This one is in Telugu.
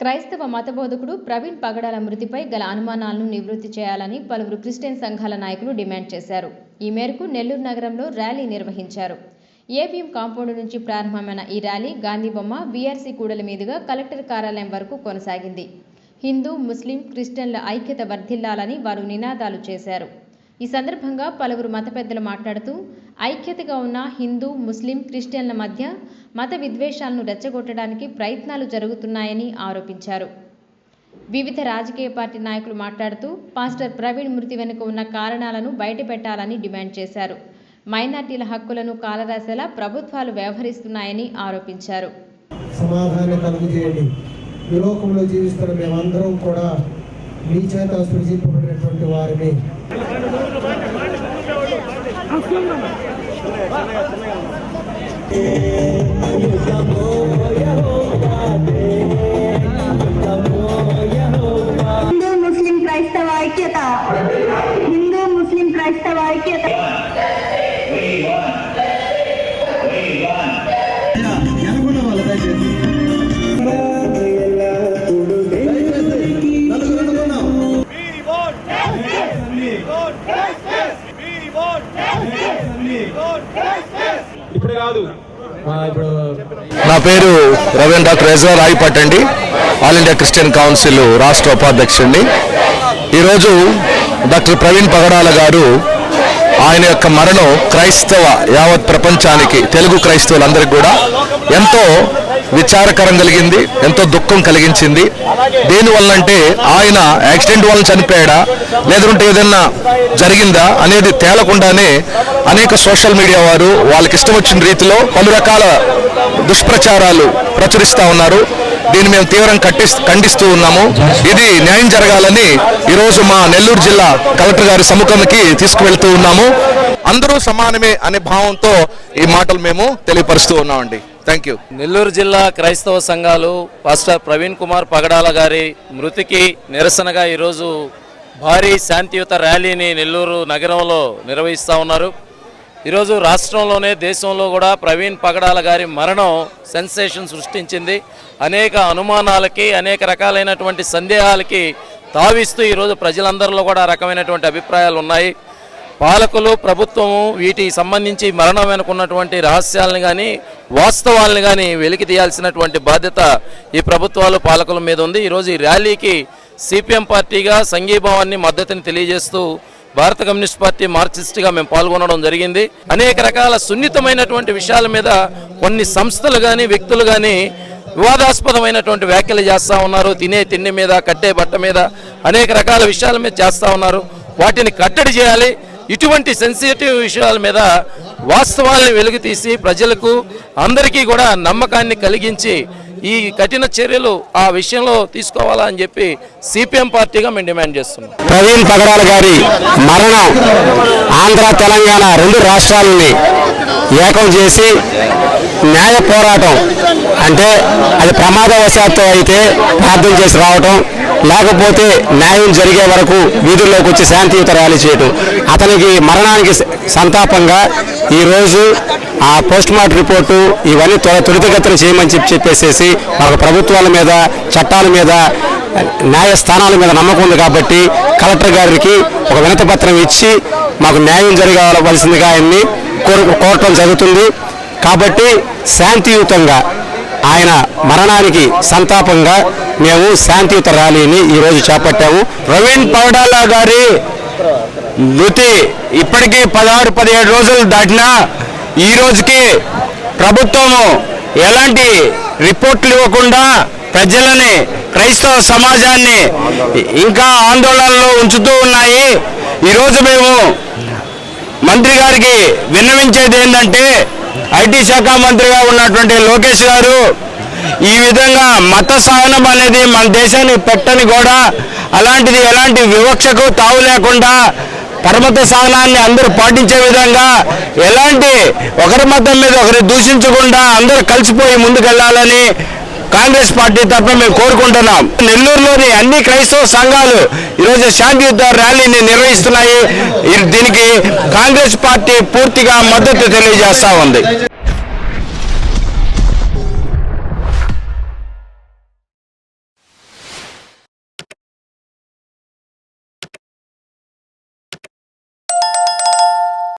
క్రైస్తవ మతబోధకుడు ప్రవీణ్ పగడాల మృతిపై గల అనుమానాలను నివృత్తి చేయాలని పలువురు క్రిస్టియన్ సంఘాల నాయకులు డిమాండ్ చేశారు. ఈ మేరకు నెల్లూరు నగరంలో ర్యాలీ నిర్వహించారు. ఏబిఎం కాంపౌండ్ నుంచి ప్రారంభమైన ఈ ర్యాలీ గాంధీబొమ్మ వీఆర్సీ కూడలి మీదుగా కలెక్టర్ కార్యాలయం వరకు కొనసాగింది. హిందూ ముస్లిం క్రిస్టియన్ల ఐక్యత వర్ధిల్లాలని వారు నినాదాలు చేశారు. ఈ సందర్భంగా పలువురు మత పెద్దలు మాట్లాడుతూ ఐక్యతగా ఉన్న హిందూ ముస్లిం క్రిస్టియన్ల మధ్య మత విద్వేషాలను రెచ్చగొట్టడానికి ప్రయత్నాలు జరుగుతున్నాయని ఆరోపించారు. వివిధ రాజకీయ పార్టీ నాయకులు మాట్లాడుతూ పాస్టర్ ప్రవీణ్ మృతి వెనుక ఉన్న కారణాలను బయటపెట్టాలని డిమాండ్ చేశారు. మైనార్టీల హక్కులను కాలరాసేలా ప్రభుత్వాలు వ్యవహరిస్తున్నాయని ఆరోపించారు. సమాధానం కలుగు చేయండి. ఈ లోకంలో జీవిస్తున్న మేమందరం కూడా మీ చేత సృజింపబడినటువంటి వారిని హిందూ ముస్లిం క్రైస్తవ ఐక్యత హిందూ ముస్లిం క్రైస్తవ ఐక్యత ఇప్పుడు కాదు. నా పేరు రవీంద్ర డాక్టర్ ఎజా రాయిపట్ అండి. ఆల్ ఇండియా క్రిస్టియన్ కౌన్సిల్ రాష్ట్ర ఉపాధ్యక్షుడిని. ఈరోజు డాక్టర్ ప్రవీణ్ పగడాల గారు ఆయన యొక్క మరణం క్రైస్తవ యావత్ ప్రపంచానికి తెలుగు క్రైస్తవులందరికీ కూడా ఎంతో విచారకరం కలిగింది ఎంతో దుఃఖం కలిగించింది. దేనివల్ల అంటే ఆయన యాక్సిడెంట్ వల్ల చనిపోయాడా లేదంటే ఏదైనా జరిగిందా అనేది తేలకుండానే అనేక సోషల్ మీడియా వారు వాళ్ళకి ఇష్టం వచ్చిన రీతిలో పలు రకాల దుష్ప్రచారాలు ప్రచురిస్తా ఉన్నారు. దీన్ని మేము తీవ్రంగా కట్టి ఖండిస్తూ ఉన్నాము. ఇది న్యాయం జరగాలని ఈరోజు మా నెల్లూరు జిల్లా కలెక్టర్ గారి సముఖానికి తీసుకువెళ్తూ ఉన్నాము. అందరూ సమానమే అనే భావంతో ఈ మాటలు మేము తెలియపరుస్తూ ఉన్నామండి. థ్యాంక్ యూ నెల్లూరు జిల్లా క్రైస్తవ సంఘాలు పాస్టర్ ప్రవీణ్ కుమార్ పగడాల గారి మృతికి నిరసనగా ఈరోజు భారీ శాంతియుత ర్యాలీని నెల్లూరు నగరంలో నిర్వహిస్తూ ఉన్నారు. ఈరోజు రాష్ట్రంలోనే దేశంలో కూడా ప్రవీణ్ పగడాల గారి మరణం సెన్సేషన్ సృష్టించింది. అనేక అనుమానాలకి అనేక రకాలైనటువంటి సందేహాలకి తావిస్తూ ఈరోజు ప్రజలందరిలో కూడా రకమైనటువంటి అభిప్రాయాలు ఉన్నాయి పాలకులు ప్రభుత్వము వీటికి సంబంధించి మరణం వెనుకున్నటువంటి రహస్యాలను కానీ వాస్తవాలను కానీ వెలికి తీయాల్సినటువంటి బాధ్యత ఈ ప్రభుత్వాలు పాలకుల మీద ఉంది. ఈరోజు ఈ ర్యాలీకి సిపిఎం పార్టీగా సంఘీభావాన్ని మద్దతుని తెలియజేస్తూ భారత కమ్యూనిస్ట్ పార్టీ మార్క్సిస్ట్గా మేము పాల్గొనడం జరిగింది. అనేక రకాల సున్నితమైనటువంటి విషయాల మీద కొన్ని సంస్థలు కానీ వ్యక్తులు కానీ వివాదాస్పదమైనటువంటి వ్యాఖ్యలు చేస్తూ ఉన్నారు. తినే తిండి మీద కట్టే బట్ట మీద అనేక రకాల విషయాల మీద చేస్తూ ఉన్నారు. వాటిని కట్టడి చేయాలి. ఇటువంటి సెన్సిటివ్ విషయాల మీద వాస్తవాలను వెలుగుతీసి ప్రజలకు అందరికీ కూడా నమ్మకాన్ని కలిగించి ఈ కఠిన చర్యలు ఆ విషయంలో తీసుకోవాలా అని చెప్పి సిపిఎం పార్టీగా మేము డిమాండ్ చేస్తున్నాం. ప్రవీణ్ పగడాల గారి మరణం ఆంధ్ర తెలంగాణ రెండు రాష్ట్రాలని ఏకం చేసి న్యాయ పోరాటం అంటే అది ప్రమాదవశాత్తు అయితే ప్రార్థన చేసి రావటం లేకపోతే న్యాయం జరిగే వరకు వీధుల్లోకి వచ్చి శాంతియుత ర్యాలీ చేయటం. అతనికి మరణానికి సంతాపంగా ఈరోజు ఆ పోస్ట్ మార్టం రిపోర్టు ఇవన్నీ త్వర త్వరితగతిన చేయమని చెప్పి చెప్పేసేసి మాకు ప్రభుత్వాల మీద చట్టాల మీద న్యాయస్థానాల మీద నమ్మకం ఉంది కాబట్టి కలెక్టర్ గారికి ఒక వినతి పత్రం ఇచ్చి మాకు న్యాయం జరగవలసిందిగా ఆయన్ని కోరు కోరటం జరుగుతుంది. కాబట్టి శాంతియుతంగా ఆయన మరణానికి సంతాపంగా మేము శాంతియుత ర్యాలీని ఈరోజు చేపట్టాము. ప్రవీణ్ పౌడాలా గారి మృతి ఇప్పటికీ పదహారు పదిహేడు రోజులు దాటినా ఈ రోజుకి ప్రభుత్వము ఎలాంటి రిపోర్ట్లు ఇవ్వకుండా ప్రజలని క్రైస్తవ సమాజాన్ని ఇంకా ఆందోళనలో ఉంచుతూ ఉన్నాయి. ఈరోజు మేము మంత్రి గారికి విన్నవించేది ఏంటంటే ఐటీ శాఖ మంత్రిగా ఉన్నటువంటి లోకేష్ గారు ఈ విధంగా మత సహనం అనేది మన దేశాన్ని పెట్టని కూడా అలాంటిది ఎలాంటి వివక్షకు తావు లేకుండా పరమత సహనాన్ని అందరూ పాటించే విధంగా ఎలాంటి ఒకరి మతం మీద ఒకరు దూషించకుండా అందరూ కలిసిపోయి ముందుకెళ్ళాలని కాంగ్రెస్ పార్టీ తరఫున మేము కోరుకుంటున్నాం. నెల్లూరులోని అన్ని క్రైస్తవ సంఘాలు ఈరోజు శాంతియుద్ధ ర్యాలీని నిర్వహిస్తున్నాయి. దీనికి కాంగ్రెస్ పార్టీ పూర్తిగా మద్దతు తెలియజేస్తా ఉంది.